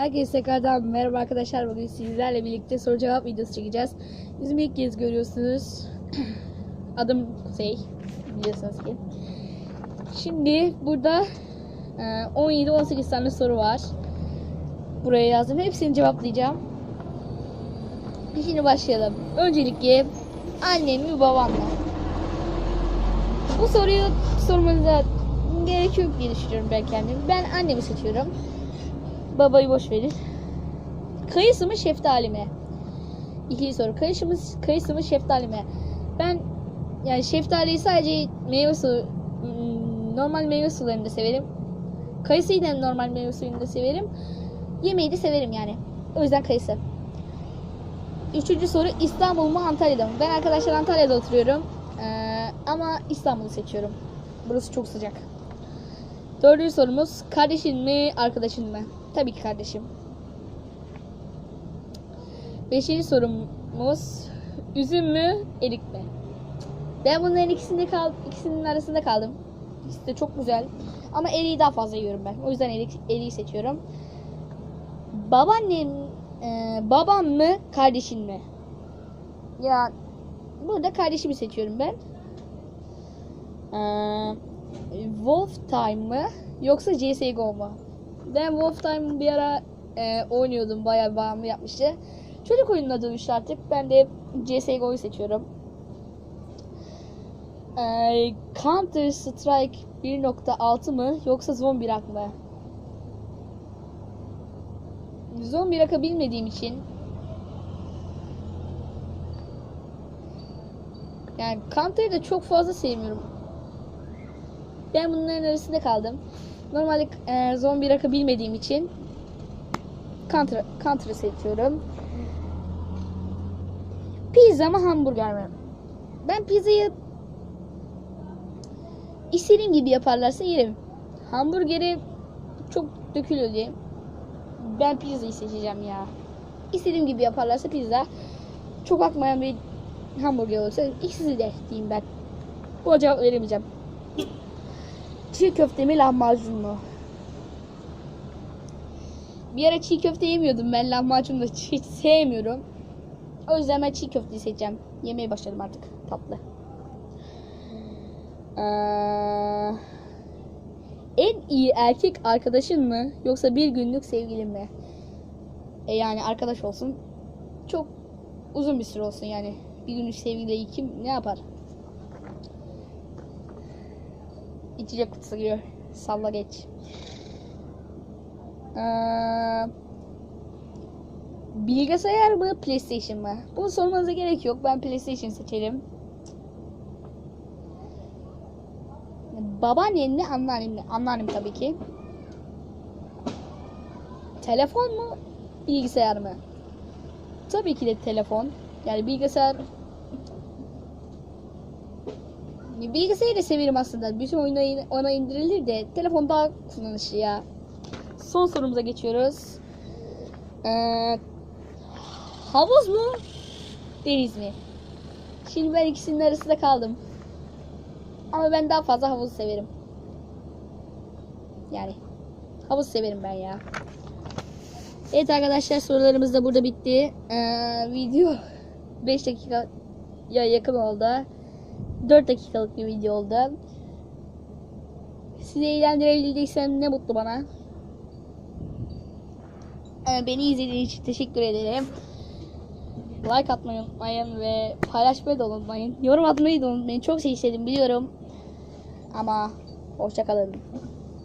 Herkese tekrardan merhaba arkadaşlar. Bugün sizlerle birlikte soru cevap videosu çekeceğiz. Yüzümü ilk kez görüyorsunuz. Adım Kuzey. Biliyorsunuz ki. Şimdi burada e, 17-18 tane soru var. Buraya yazdım. Hepsini cevaplayacağım. Şimdi başlayalım. Öncelikle annem mi babam mı? Bu soruyu sormanıza gerek yok diye düşünüyorum ben kendim. Ben annemi seçiyorum. Babayı boş verin. Kayısı mı şeftali mi? İkinci soru. Kayısı mı, kayısı mı şeftali mi? Ben yani şeftaliyi sadece meyve suyu hmm, normal meyve sularında severim. Kayısıyı da normal meyve suyunda severim. Yemeği de severim yani. O yüzden kayısı. Üçüncü soru İstanbul mu Antalya'da mı? Ben arkadaşlar Antalya'da oturuyorum. Ee, ama İstanbul'u seçiyorum. Burası çok sıcak. Dördüncü sorumuz kardeşin mi arkadaşın mı? Tabii ki kardeşim. Beşinci sorumuz üzüm mü erik mi? Ben bunların ikisinde kal ikisinin arasında kaldım. İkisi de çok güzel. Ama eriği daha fazla yiyorum ben. O yüzden erik, eriği seçiyorum. Babaannem, e, babam mı kardeşin mi? Ya burada kardeşimi seçiyorum ben. Ee, Wolf Time mı yoksa CSGO mu? Ben Wolf Time bir ara e, oynuyordum. Bayağı bağımlı yapmıştı. Çocuk oyununa dönüştü artık. Ben de CSGO'yu seçiyorum. Ee, Counter Strike 1.6 mı yoksa Zombi Rock mı? Zombi Rock'ı bilmediğim için yani Counter'ı da çok fazla sevmiyorum. Ben bunların arasında kaldım. Normalde e, zombi rakı bilmediğim için Counter, Counter'ı seçiyorum. Pizza mı hamburger mi? Ben pizzayı istediğim gibi yaparlarsa yerim. Hamburgeri çok dökülüyor diye. Ben pizzayı seçeceğim ya. İstediğim gibi yaparlarsa pizza. Çok akmayan bir hamburger olursa ikisi de diyeyim ben. Bu cevap veremeyeceğim. Çiğ köfte mi lahmacun mu? Bir ara çiğ köfte yemiyordum ben lahmacun da hiç sevmiyorum. O yüzden ben çiğ köfteyi seçeceğim. Yemeye başladım artık tatlı. Ee, en iyi erkek arkadaşın mı yoksa bir günlük sevgilin mi? E yani arkadaş olsun. Çok uzun bir süre olsun yani. Bir günlük sevgiliyi kim ne yapar? İçecek kutusu giriyor. Salla geç. Ee, bilgisayar mı PlayStation mı? Bunu sormanıza gerek yok. Ben PlayStation seçerim. Babaannem mi anneannem mi? Anneannem tabii ki. Telefon mu? Bilgisayar mı? Tabii ki de telefon. Yani bilgisayar Bilgisayarı da severim aslında. Bütün oyunlar ona indirilir de telefon daha kullanışlı ya. Son sorumuza geçiyoruz. Ee, havuz mu? Deniz mi? Şimdi ben ikisinin arasında kaldım. Ama ben daha fazla havuzu severim. Yani havuz severim ben ya. Evet arkadaşlar sorularımız da burada bitti. Ee, video 5 dakika ya yakın oldu. 4 dakikalık bir video oldu. Sizi eğlendirebildiysem ne mutlu bana. Ee, beni izlediğiniz için teşekkür ederim. Like atmayı unutmayın ve paylaşmayı da unutmayın. Yorum atmayı da unutmayın. Çok şey istedim biliyorum. Ama hoşçakalın.